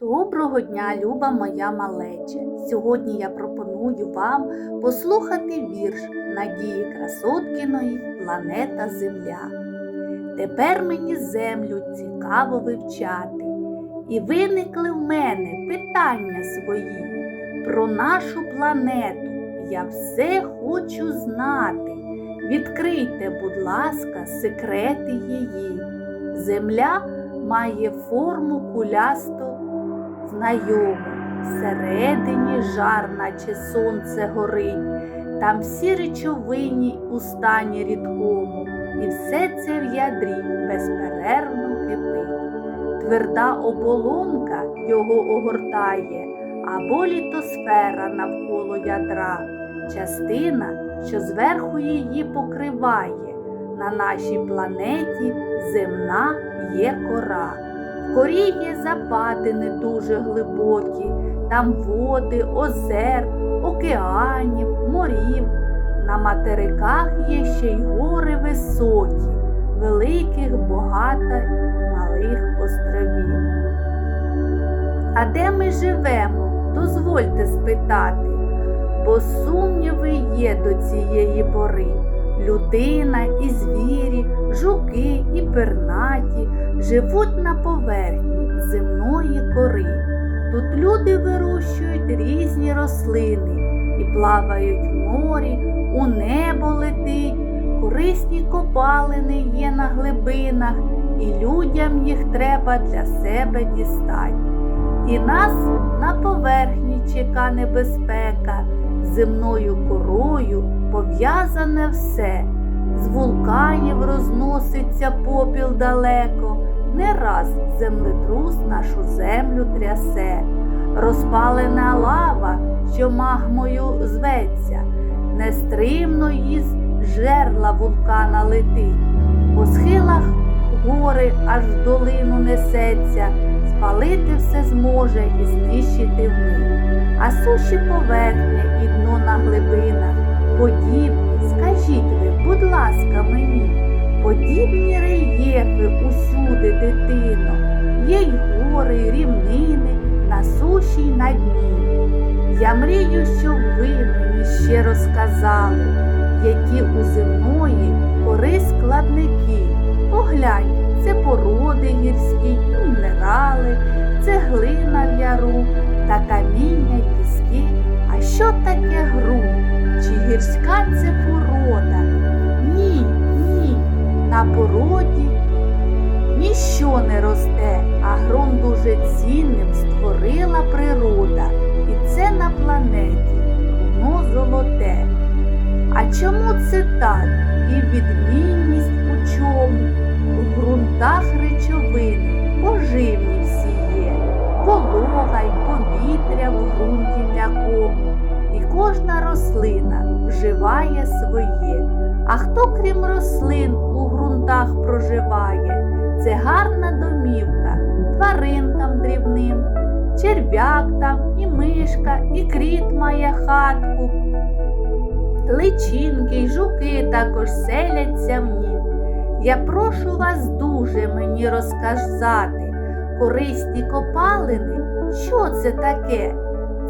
Доброго дня, люба моя малеча! Сьогодні я пропоную вам послухати вірш Надії Красоткіної Планета Земля. Тепер мені землю цікаво вивчати, і виникли в мене питання свої. Про нашу планету я все хочу знати. Відкрийте, будь ласка, секрети її. Земля має форму кулясту знайому. Всередині жар, наче сонце горить, там всі речовині у стані рідкому, і все це в ядрі безперервно кипить. Тверда оболонка його огортає, або літосфера навколо ядра, частина, що зверху її покриває. На нашій планеті земна є кора. В корі є западини дуже глибокі, там води, озер, океанів, морів. На материках є ще й гори високі, великих багато малих островів. А де ми живемо, дозвольте спитати, бо сумніви є до цієї пори. Людина і звірі, жуки і пернаті живуть на поверхні земної кори. Тут люди вирощують різні рослини і плавають в морі, у небо летить, корисні копалини є на глибинах, і людям їх треба для себе дістати. І нас на поверхні чека небезпека, земною корою пов'язане все. З вулканів розноситься попіл далеко, не раз землетрус нашу землю трясе, розпалена лава, що магмою зветься, нестримно її жерла вулкана летить, по схилах гори аж в долину несеться, спалити все зможе і знищити вмить. А суші поверхня і дно на глибинах подібні, скажіть ви, будь ласка, мені, подібні рельєфи усюди, дитино, є й гори, й рівнини на суші й на дні. Я мрію, щоб ви мені ще розказали, які у земної кори складники. Поглянь, це породи гірські, мінерали, це глина в яру та каміння, піски. А що таке ґрунт? Чи гірська це порода? Ні, ні. На породі ніщо не росте, а ґрунт дуже цінним створила природа. І це на планеті воно золоте. А чому це так? І відмінність у чому? У ґрунтах речовини поживні всі є, волога й повітря в ґрунті м'якому кожна рослина вживає своє. А хто, крім рослин, у ґрунтах проживає? Це гарна домівка тваринкам дрібним, черв'як там і мишка, і кріт має хатку. Личинки й жуки також селяться в нім. Я прошу вас дуже мені розказати, корисні копалини, що це таке?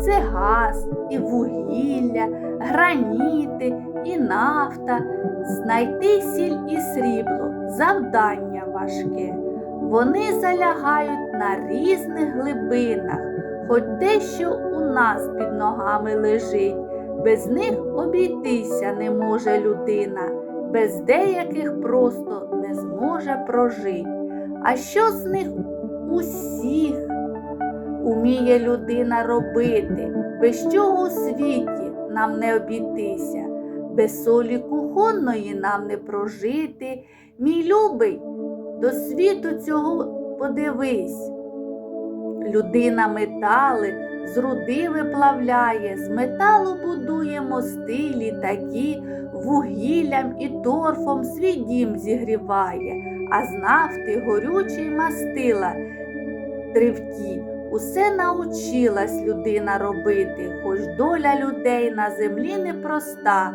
Це газ, і вугілля, граніти, і нафта, знайти сіль і срібло завдання важке. Вони залягають на різних глибинах, хоч дещо у нас під ногами лежить. Без них обійтися не може людина, без деяких просто не зможе прожити. А що з них усіх уміє людина робити, без чого у світі нам не обійтися, без солі кухонної нам не прожити. Мій любий, до світу цього подивись. Людина метали з руди виплавляє, з металу будує мости, літаки, вугіллям і торфом свій дім зігріває, а з нафти горючий мастила тривкі. Усе научилась людина робити, хоч доля людей на землі непроста.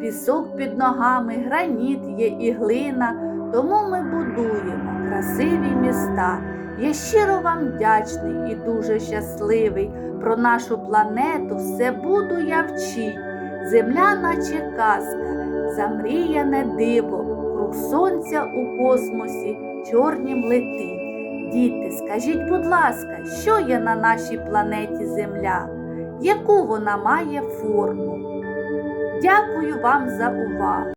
Пісок під ногами, граніт є і глина, тому ми будуємо красиві міста. Я щиро вам вдячний і дуже щасливий. Про нашу планету все буду я вчить. Земля, наче казка, замріяне диво, круг сонця у космосі чорнім летить. Діти, скажіть, будь ласка, що є на нашій планеті Земля? Яку вона має форму? Дякую вам за увагу!